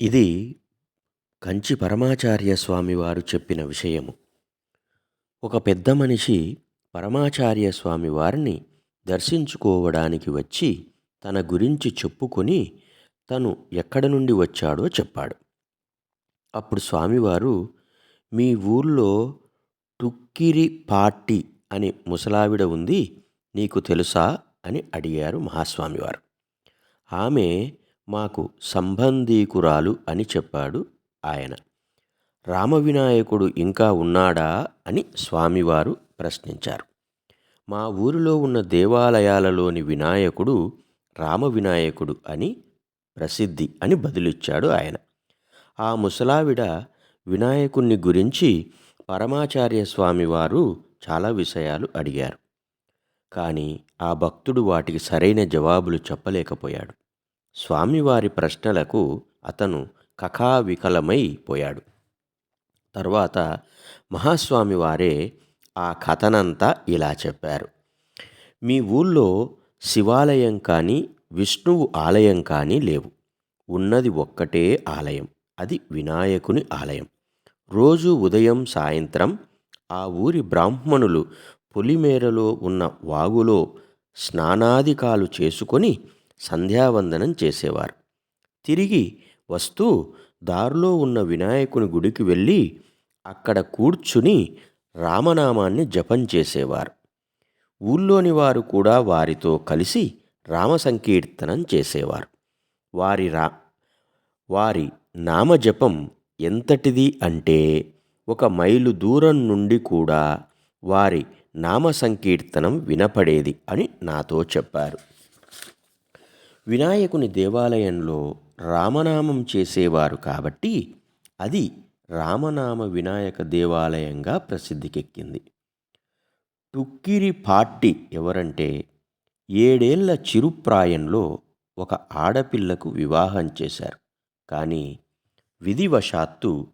ఇది కంచి పరమాచార్య స్వామివారు చెప్పిన విషయము. ఒక పెద్ద మనిషి పరమాచార్య స్వామి వారిని దర్శించుకోవడానికి వచ్చి తన గురించి చెప్పుకొని తను ఎక్కడ నుండి వచ్చాడో చెప్పాడు. అప్పుడు స్వామివారు మీ ఊర్లో టుక్కిరి పాటి అని ముసలావిడ ఉంది నీకు తెలుసా? అని అడిగారు మహాస్వామివారు. ఆమె మాకు సంబంధీకురాలు అని చెప్పాడు ఆయన. రామవినాయకుడు ఇంకా ఉన్నాడా అని స్వామివారు ప్రశ్నించారు. మా ఊరిలో ఉన్న దేవాలయాలలోని వినాయకుడు రామ వినాయకుడు అని ప్రసిద్ధి అని బదులిచ్చాడు ఆయన. ఆ ముసలావిడ వినాయకుణ్ణి గురించి పరమాచార్య స్వామివారు చాలా విషయాలు అడిగారు. కానీ ఆ భక్తుడు వాటికి సరైన జవాబులు చెప్పలేకపోయాడు. స్వామివారి ప్రశ్నలకు అతను కకావికలమై పోయాడు. తర్వాత మహాస్వామి వారే ఆ కథనంతా ఇలా చెప్పారు. మీ ఊళ్ళో శివాలయం కానీ విష్ణువు ఆలయం కానీ లేవు. ఉన్నది ఒక్కటే ఆలయం. అది వినాయకుని ఆలయం. రోజు ఉదయం సాయంత్రం ఆ ఊరి బ్రాహ్మణులు పొలిమేరలో ఉన్న వాగులో స్నానాదికాలు చేసుకొని సంధ్యావందనం చేసేవారు. తిరిగి వస్తూ దారిలో ఉన్న వినాయకుని గుడికి వెళ్ళి అక్కడ కూర్చుని రామనామాన్ని జపం చేసేవారు. ఊళ్ళోని వారు కూడా వారితో కలిసి రామ సంకీర్తనం చేసేవారు. వారి రా వారి నామజపం ఎంతటిది అంటే ఒక మైలు దూరం నుండి కూడా వారి నామ సంకీర్తనం వినపడేది అని నాతో చెప్పారు. వినాయకుని దేవాలయంలో రామనామం చేసేవారు కాబట్టి అది రామనామ వినాయక దేవాలయంగా ప్రసిద్ధికెక్కింది. టుక్కిరి పాట్టి ఎవరంటే ఏడేళ్ళ చిరుప్రాయంలో ఒక ఆడపిల్లకు వివాహం చేశారు. కానీ విధివశాత్తు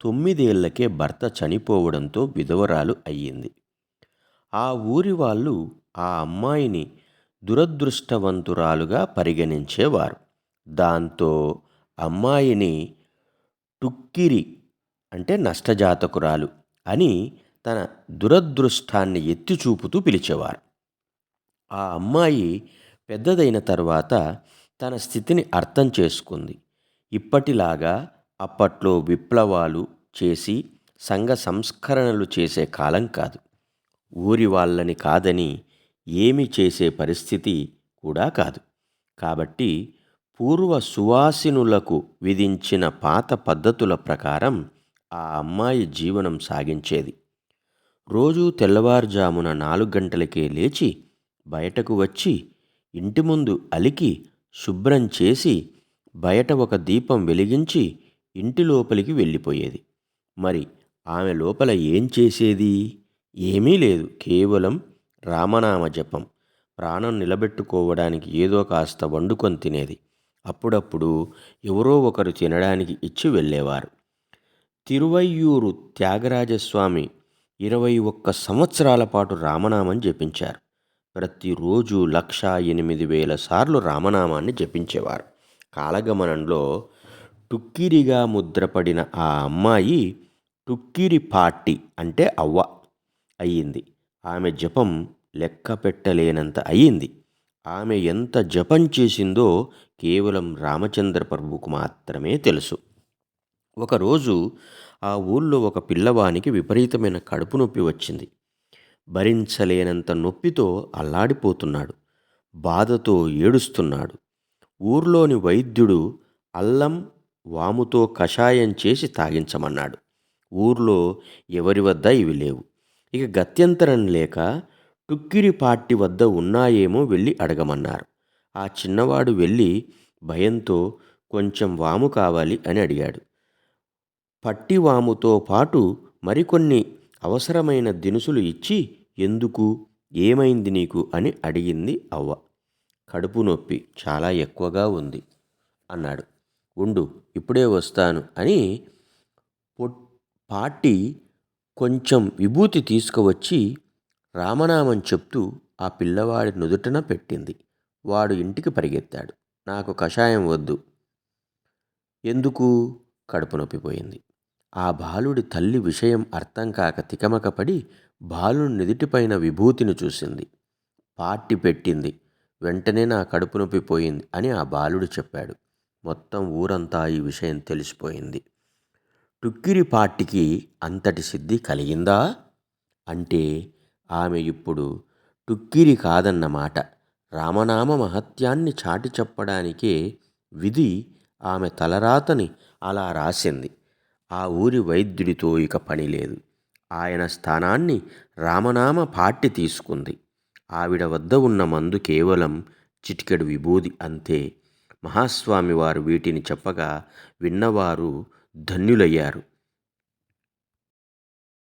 తొమ్మిదేళ్ళకే భర్త చనిపోవడంతో విధవరాలు అయ్యింది. ఆ ఊరి వాళ్ళు ఆ అమ్మాయిని దురదృష్టవంతురాలుగా పరిగణించేవారు. దాంతో అమ్మాయిని టుక్కిరి అంటే నష్టజాతకురాలు అని తన దురదృష్టాన్ని ఎత్తి చూపుతూ పిలిచేవారు. ఆ అమ్మాయి పెద్దదైన తర్వాత తన స్థితిని అర్థం చేసుకుంది. ఇప్పటిలాగా అప్పట్లో విప్లవాలు చేసి సంఘ సంస్కరణలు చేసే కాలం కాదు. ఊరి వాళ్ళని కాదని ఏమి చేసే పరిస్థితి కూడా కాదు. కాబట్టి పూర్వ సువాసినులకు విధించిన పాత పద్ధతుల ప్రకారం ఆ అమ్మాయి జీవనం సాగించేది. రోజూ తెల్లవారుజామున నాలుగు గంటలకే లేచి బయటకు వచ్చి ఇంటి ముందు అలికి శుభ్రం చేసి బయట ఒక దీపం వెలిగించి ఇంటి లోపలికి వెళ్ళిపోయేది. మరి ఆమె లోపల ఏం చేసేది? ఏమీ లేదు. కేవలం రామనామ జపం. ప్రాణం నిలబెట్టుకోవడానికి ఏదో కాస్త వండుకొని తినేది. అప్పుడప్పుడు ఎవరో ఒకరు తినడానికి ఇచ్చి వెళ్ళేవారు. తిరువయ్యూరు త్యాగరాజస్వామి ఇరవై ఒక్క సంవత్సరాల పాటు రామనామం జపించారు. ప్రతిరోజు లక్ష ఎనిమిది వేల సార్లు రామనామాన్ని జపించేవారు. కాలగమనంలో టుక్కిరిగా ముద్రపడిన ఆ అమ్మాయి టుక్కిరి పార్టీ అంటే అవ్వ అయ్యింది. ఆమె జపం లెక్క పెట్టలేనంత అయ్యింది. ఆమె ఎంత జపం చేసిందో కేవలం రామచంద్ర ప్రభువుకు మాత్రమే తెలుసు. ఒకరోజు ఆ ఊళ్ళో ఒక పిల్లవానికి విపరీతమైన కడుపు నొప్పి వచ్చింది. భరించలేనంత నొప్పితో అల్లాడిపోతున్నాడు. బాధతో ఏడుస్తున్నాడు. ఊర్లోని వైద్యుడు అల్లం వాముతో కషాయం చేసి తాగించమన్నాడు. ఊర్లో ఎవరి వద్ద ఇవి లేవు. ఇక గత్యంతరం లేక టుక్కిరి పార్టీ వద్ద ఉన్నాయేమో వెళ్ళి అడగమన్నారు. ఆ చిన్నవాడు వెళ్ళి భయంతో కొంచెం వాము కావాలి అని అడిగాడు. పట్టి వాముతో పాటు మరికొన్ని అవసరమైన దినుసులు ఇచ్చి ఎందుకు? ఏమైంది నీకు? అని అడిగింది అవ్వ. కడుపు నొప్పి చాలా ఎక్కువగా ఉంది అన్నాడు. ఉండు ఇప్పుడే వస్తాను అని పొట్ పాటి కొంచెం విభూతి తీసుకువచ్చి రామనామం చెప్తూ ఆ పిల్లవాడి నుదుటన పెట్టింది. వాడు ఇంటికి పరిగెత్తాడు. నాకు కషాయం వద్దు. ఎందుకు? కడుపు నొప్పిపోయింది. ఆ బాలుడి తల్లి విషయం అర్థం కాక తికమకపడి బాలుడి నిదుటిపైన విభూతిని చూసింది. పార్టీ పెట్టింది. వెంటనే నా కడుపు నొప్పి పోయింది అని ఆ బాలుడు చెప్పాడు. మొత్తం ఊరంతా ఈ విషయం తెలిసిపోయింది. టుక్కిరి పార్టీకి అంతటి సిద్ధి కలిగిందా? అంటే ఆమె ఇప్పుడు టుక్కిరి కాదన్నమాట రామనామ మహత్యాన్ని చాటి చెప్పడానికే విధి ఆమె తలరాతని అలా రాసింది. ఆ ఊరి వైద్యుడితో ఇక పని లేదు. ఆయన స్థానాన్ని రామనామ పార్టీ తీసుకుంది. ఆవిడ వద్ద ఉన్న మందు కేవలం చిటికెడు విభూది అంతే. మహాస్వామి వారు వీటిని చెప్పగా విన్నవారు ధన్యులయ్యారు.